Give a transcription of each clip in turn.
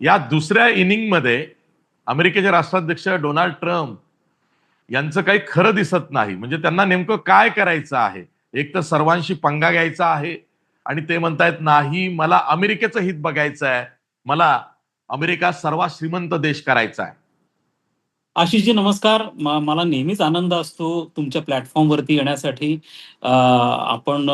या दुसऱ्या इनिंगमध्ये अमेरिकेचे राष्ट्राध्यक्ष डोनाल्ड ट्रम्प यांचं काही खरं दिसत नाही. म्हणजे त्यांना नेमकं काय करायचं आहे? एक तर सर्वांशी पंगा घ्यायचा आहे आणि ते म्हणतायत नाही मला अमेरिकेचं हित बघायचं आहे मला अमेरिका सर्वात श्रीमंत देश करायचा आहे आशिषजी नमस्कार. मला नेहमीच आनंद असतो तुमच्या प्लॅटफॉर्मवरती येण्यासाठी. आपण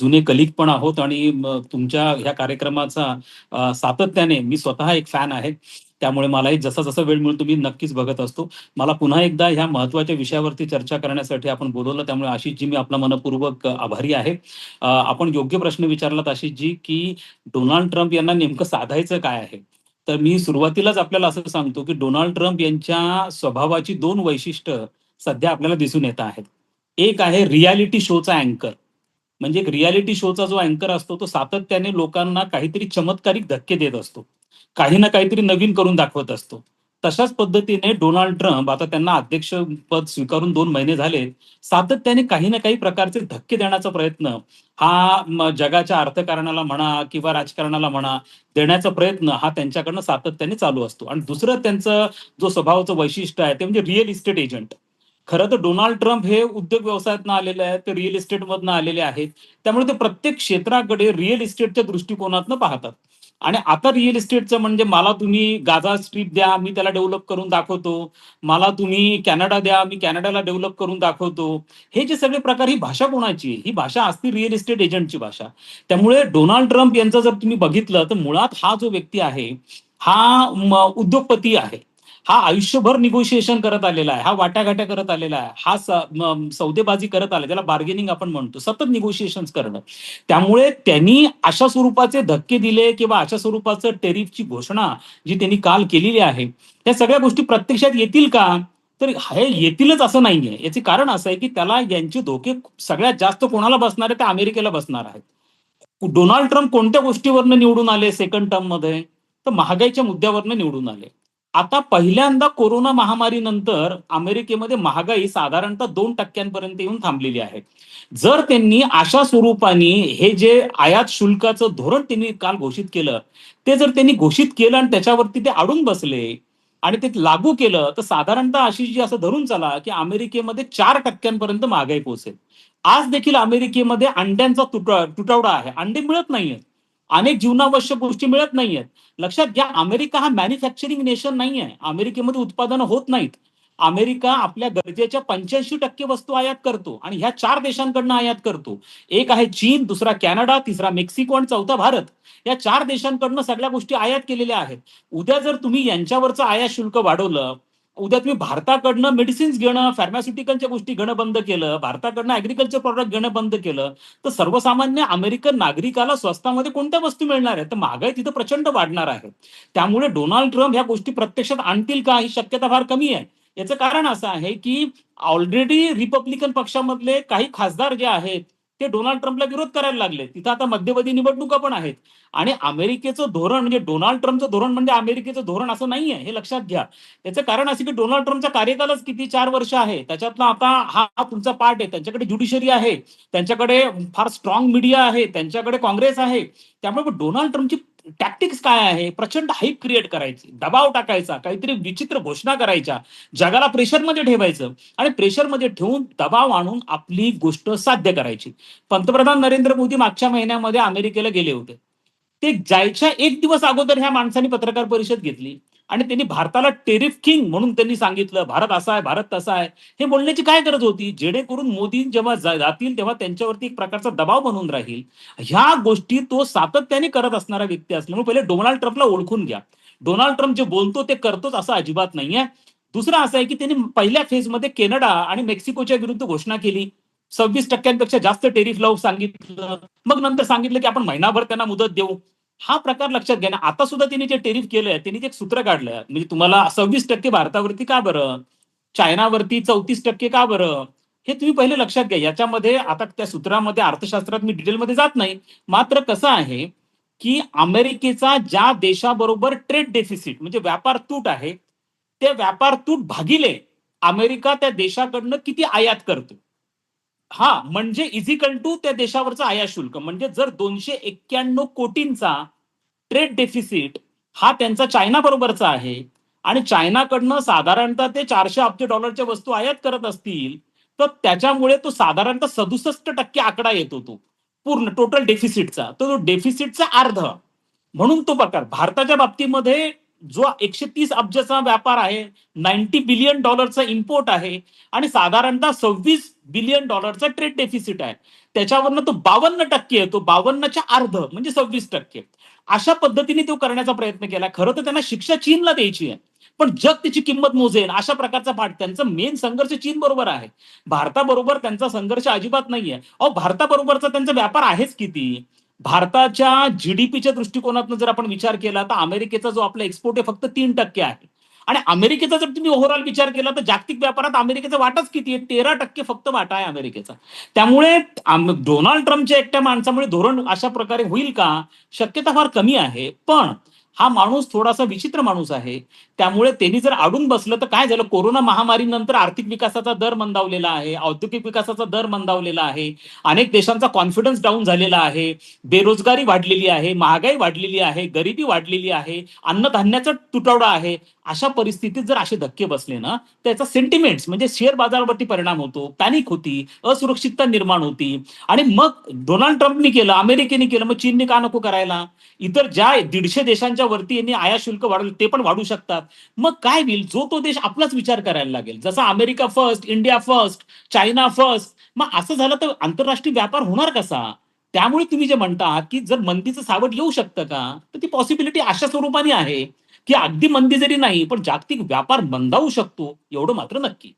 जुने कलिक पण आहोत आणि तुमच्या ह्या कार्यक्रमाचा सातत्याने मी स्वतः एक फॅन आहे. त्यामुळे मलाही जसा जसा वेळ मिळतो मी नक्कीच बघत असतो. मला पुन्हा एकदा ह्या महत्त्वाच्या विषयावरती चर्चा करण्यासाठी आपण बोलवलं त्यामुळे आशिषजी मी आपला मनपूर्वक आभारी आहे. आपण योग्य प्रश्न विचारलात आशिषजी की डोनाल्ड ट्रम्प यांना नेमकं साधायचं काय आहे? तर मी सुरुवातीलाच आपल्याला असं सांगतो की डोनाल्ड ट्रम्प यांच्या स्वभावाची दोन वैशिष्ट्य सध्या आपल्याला दिसून येत आहेत. एक आहे रियालिटी शोचा अँकर. म्हणजे एक रियालिटी शोचा जो अँकर असतो तो सातत्याने लोकांना काहीतरी चमत्कारिक धक्के देत असतो. काही ना काहीतरी नवीन करून दाखवत असतो. तशाच पद्धतीने डोनाल्ड ट्रम्प आता त्यांना अध्यक्षपद स्वीकारून दोन महिने झाले सातत्याने काही ना काही प्रकारचे धक्के देण्याचा प्रयत्न हा जगाच्या अर्थकारणाला म्हणा किंवा राजकारणाला म्हणा देण्याचा प्रयत्न हा त्यांच्याकडनं सातत्याने चालू असतो. आणि दुसरं त्यांचं जो स्वभावाचं वैशिष्ट्य आहे ते म्हणजे रिअल इस्टेट एजंट खरं तर डोनाल्ड ट्रम्प हे उद्योग व्यवसायातनं आलेले आहेत ते रिअल इस्टेटमधनं आलेले आहेत. त्यामुळे ते प्रत्येक क्षेत्राकडे रिअल इस्टेटच्या दृष्टिकोनातनं पाहतात. आणि आता रिअल इस्टेटचं म्हणजे मला तुम्ही गाझा स्ट्रीप द्या मी त्याला डेव्हलप करून दाखवतो. मला तुम्ही कॅनडा द्या मी कॅनडाला डेव्हलप करून दाखवतो. हे जे सगळे प्रकार ही भाषा कोणाची आहे? ही भाषा असते रिअल इस्टेट एजंटची भाषा. त्यामुळे डोनाल्ड ट्रम्प यांचं जर तुम्ही बघितलं तर मुळात हा जो व्यक्ती आहे हा उद्योगपती आहे. हा आयुष्यभर निगोशिएशन करत आलेला आहे हा वाटाघाट्या करत आलेला आहे हा सौदेबाजी करत आला त्याला बार्गेनिंग आपण म्हणतो सतत निगोशिएशन करणं. त्यामुळे त्यांनी अशा स्वरूपाचे धक्के दिले किंवा अशा स्वरूपाचं टेरिफची घोषणा जी त्यांनी काल केलेली आहे त्या सगळ्या गोष्टी प्रत्यक्षात येतील का? तर हे येतीलच असं नाहीये. याचे कारण असं आहे की त्याला यांचे धोके सगळ्यात जास्त कोणाला बसणार आहे? ते अमेरिकेला बसणार आहेत. डोनाल्ड ट्रम्प कोणत्या गोष्टीवरनं निवडून आले सेकंड टर्ममध्ये? तर महागाईच्या मुद्द्यावरनं निवडून आले. आता पहिल्यांदा कोरोना महामारीनंतर अमेरिकेमध्ये महागाई साधारणतः दोन टक्क्यांपर्यंत येऊन थांबलेली आहे. जर त्यांनी अशा स्वरूपाने हे जे आयात शुल्काचं धोरण त्यांनी काल घोषित केलं ते जर त्यांनी घोषित केलं आणि त्याच्यावरती ते अडून बसले आणि ते लागू केलं तर साधारणतः आशिषजी असं धरून चला की अमेरिकेमध्ये चार टक्क्यांपर्यंत महागाई पोहोचेल. आज देखील अमेरिकेमध्ये अंड्यांचा तुटा तुटवडा आहे. अंडे मिळत नाहीयेत. अनेक जीवनावश्यक गोष्टी मिळत नाहीयेत. लक्षात घ्या अमेरिका हा मॅन्युफॅक्चरिंग नेशन नाही आहे अमेरिकेमध्ये उत्पादनं होत नाहीत. अमेरिका आपल्या गरजेच्या पंच्याऐंशी टक्के वस्तू आयात करतो आणि ह्या चार देशांकडनं आयात करतो. एक आहे चीन दुसरा कॅनडा तिसरा मेक्सिको आणि चौथा भारत. या चार देशांकडनं सगळ्या गोष्टी आयात केलेल्या आहेत. उद्या जर तुम्ही यांच्यावरचं आयात शुल्क वाढवलं उद्या तुम्ही भारताकडनं मेडिसिन्स घेणं फार्मास्युटिकलच्या गोष्टी घेणं बंद केलं भारताकडनं ऍग्रिकल्चर प्रॉडक्ट घेणं बंद केलं तर सर्वसामान्य अमेरिकन नागरिकाला स्वस्तामध्ये कोणत्या वस्तू मिळणार आहेत? तर महागाई तिथं प्रचंड वाढणार आहे. त्यामुळे डोनाल्ड ट्रम्प ह्या गोष्टी प्रत्यक्षात आणतील का? ही शक्यता फार कमी आहे. याचं कारण असं आहे की ऑलरेडी रिपब्लिकन पक्षामधले काही खासदार जे आहेत ते डोनाल्ड ट्रम्पला विरोध करायला लागले. तिथं आता मध्यवधी निवडणुका पण आहेत. आणि अमेरिकेचं धोरण म्हणजे डोनाल्ड ट्रम्पचं धोरण म्हणजे अमेरिकेचं धोरण असं नाहीये हे लक्षात घ्या. त्याचं कारण असं की डोनाल्ड ट्रम्पचा कार्यकालच किती चार वर्ष आहे. त्याच्यातला आता हा हा तुमचा पार्ट आहे. त्यांच्याकडे ज्युडिशरी आहे. त्यांच्याकडे फार स्ट्रॉंग मीडिया आहे. त्यांच्याकडे काँग्रेस आहे. त्यामुळे डोनाल्ड ट्रम्पची टॅक्टिक्स काय आहे? प्रचंड हाईप क्रिएट करायची. दबाव टाकायचा. काहीतरी विचित्र घोषणा करायच्या. जगाला प्रेशरमध्ये ठेवायचं आणि प्रेशरमध्ये ठेवून दबाव आणून आपली गोष्ट साध्य करायची. पंतप्रधान नरेंद्र मोदी मागच्या महिन्यामध्ये अमेरिकेला गेले होते. ते जायच्या एक दिवस अगोदर ह्या माणसांनी पत्रकार परिषद घेतली. आणि त्यांनी भारताला टेरिफ किंग म्हणून त्यांनी सांगितलं भारत असा आहे भारत तसा आहे. हे बोलण्याची काय गरज होती? जेणेकरून मोदी जेव्हा जातील तेव्हा त्यांच्यावरती एक प्रकारचा दबाव बनून राहील. ह्या गोष्टी तो सातत्याने करत असणारा व्यक्ती असल्यामुळे पहिले डोनाल्ड ट्रम्पला ओळखून घ्या. डोनाल्ड ट्रम्प जे बोलतो ते करतोच असं अजिबात नाहीये. दुसरं असं आहे की त्यांनी पहिल्या फेजमध्ये कॅनडा आणि मेक्सिकोच्या विरुद्ध घोषणा केली. सव्वीस टक्क्यांपेक्षा जास्त टेरिफ लावू सांगितलं. मग नंतर सांगितलं की आपण महिनाभर त्यांना मुदत देऊ. हा प्रकार लक्षात घ्या ना. आता सुद्धा त्यांनी जे टेरिफ केलंय त्यांनी ते एक सूत्र काढलंय म्हणजे तुम्हाला सव्वीस टक्के भारतावरती का बरं? चायनावरती चौतीस टक्के का बरं? हे तुम्ही पहिले लक्षात घ्या. याच्यामध्ये आता त्या सूत्रामध्ये अर्थशास्त्रात मी डिटेलमध्ये जात नाही. मात्र कसं आहे की अमेरिकेचा ज्या देशाबरोबर ट्रेड डेफिसिट म्हणजे व्यापार तूट आहे ते व्यापार तूट भागिले अमेरिका त्या देशाकडनं किती आयात करतो? हा म्हणजे इझिकल टू त्या देशावरचा आयात शुल्क. म्हणजे जर दोनशे एक्क्याण्णव कोटींचा ट्रेड डेफिसिट हा त्यांचा चायना बरोबरचा आहे. आणि चायनाकडनं साधारणतः ते चारशे अब्ज डॉलरच्या वस्तू आयात करत असतील तर त्याच्यामुळे तो साधारणतः सदुसष्ट टक्के आकडा येतो तो पूर्ण टोटल डेफिसिटचा तर तो डेफिसिटचा अर्ध. म्हणून तो प्रकार. भारताच्या बाबतीमध्ये जो एकशे तीस अब्जचा व्यापार आहे नाईन्टी बिलियन डॉलरचा इम्पोर्ट आहे आणि साधारणतः सव्वीस बिलियन डॉलरचा ट्रेड डेफिसिट आहे. त्याच्यावरनं तो बावन्न टक्के येतो बावन्नच्या अर्ध म्हणजे सव्वीस टक्के. अशा पद्धतीने तो करण्याचा प्रयत्न केला. खरं तर त्यांना शिक्षा चीनला द्यायची आहे पण जग त्याची किंमत मोजेल अशा प्रकारचा पाठ त्यांचा मेन संघर्ष चीन बरोबर आहे. भारताबरोबर त्यांचा संघर्ष अजिबात नाहीये. अहो भारताबरोबरचा त्यांचा व्यापार आहेच किती? भारताच्या जीडीपीच्या दृष्टिकोनातून जर आपण विचार केला तर अमेरिकेचा जो आपला एक्सपोर्ट आहे फक्त तीन टक्के आहे. आणि अमेरिकेचा जर तुम्ही ओव्हरऑल विचार केला तर जागतिक व्यापारात अमेरिकेचा वाटाच किती आहे तेरा टक्के फक्त वाटा आहे अमेरिकेचा. त्यामुळे डोनाल्ड ट्रम्पच्या एकट्या माणसामुळे धोरण अशा प्रकारे होईल का? शक्यता फार कमी आहे. पण हा माणूस थोडासा विचित्र माणूस आहे. त्यामुळे त्यांनी जर अडून बसलं तर काय झालं? कोरोना महामारीनंतर आर्थिक विकासाचा दर मंदावलेला आहे औद्योगिक विकासाचा दर मंदावलेला आहे अनेक देशांचा कॉन्फिडन्स डाऊन झालेला आहे बेरोजगारी वाढलेली आहे महागाई वाढलेली आहे गरिबी वाढलेली आहे अन्नधान्याचा तुटवडा आहे. अशा परिस्थितीत जर असे धक्के बसले ना त्याचा सेंटिमेंट्स म्हणजे शेअर बाजारावरती परिणाम होतो पॅनिक होती असुरक्षितता निर्माण होती. आणि मग डोनाल्ड ट्रम्पनी केलं अमेरिकेने केलं मग चीनने का नको करायला? इतर ज्या दीडशे देशांच्या वरती यांनी आयात शुल्क वाढवलं ते पण वाढू शकतात. मग काय होईल? जो तो देश आपलाच विचार करायला लागेल. जसा America first India first China first मग असं झालं तर आंतरराष्ट्रीय व्यापार होणार कसा? त्यामुळे तुम्ही जे म्हणता की जर मंदीचं सावट येऊ शकतं का तर ती पॉसिबिलिटी अशा स्वरूपाने आहे. की अगदी मंदी जरी नाही पण जागतिक व्यापार मंदावू शकतो एवढं मात्र नक्की.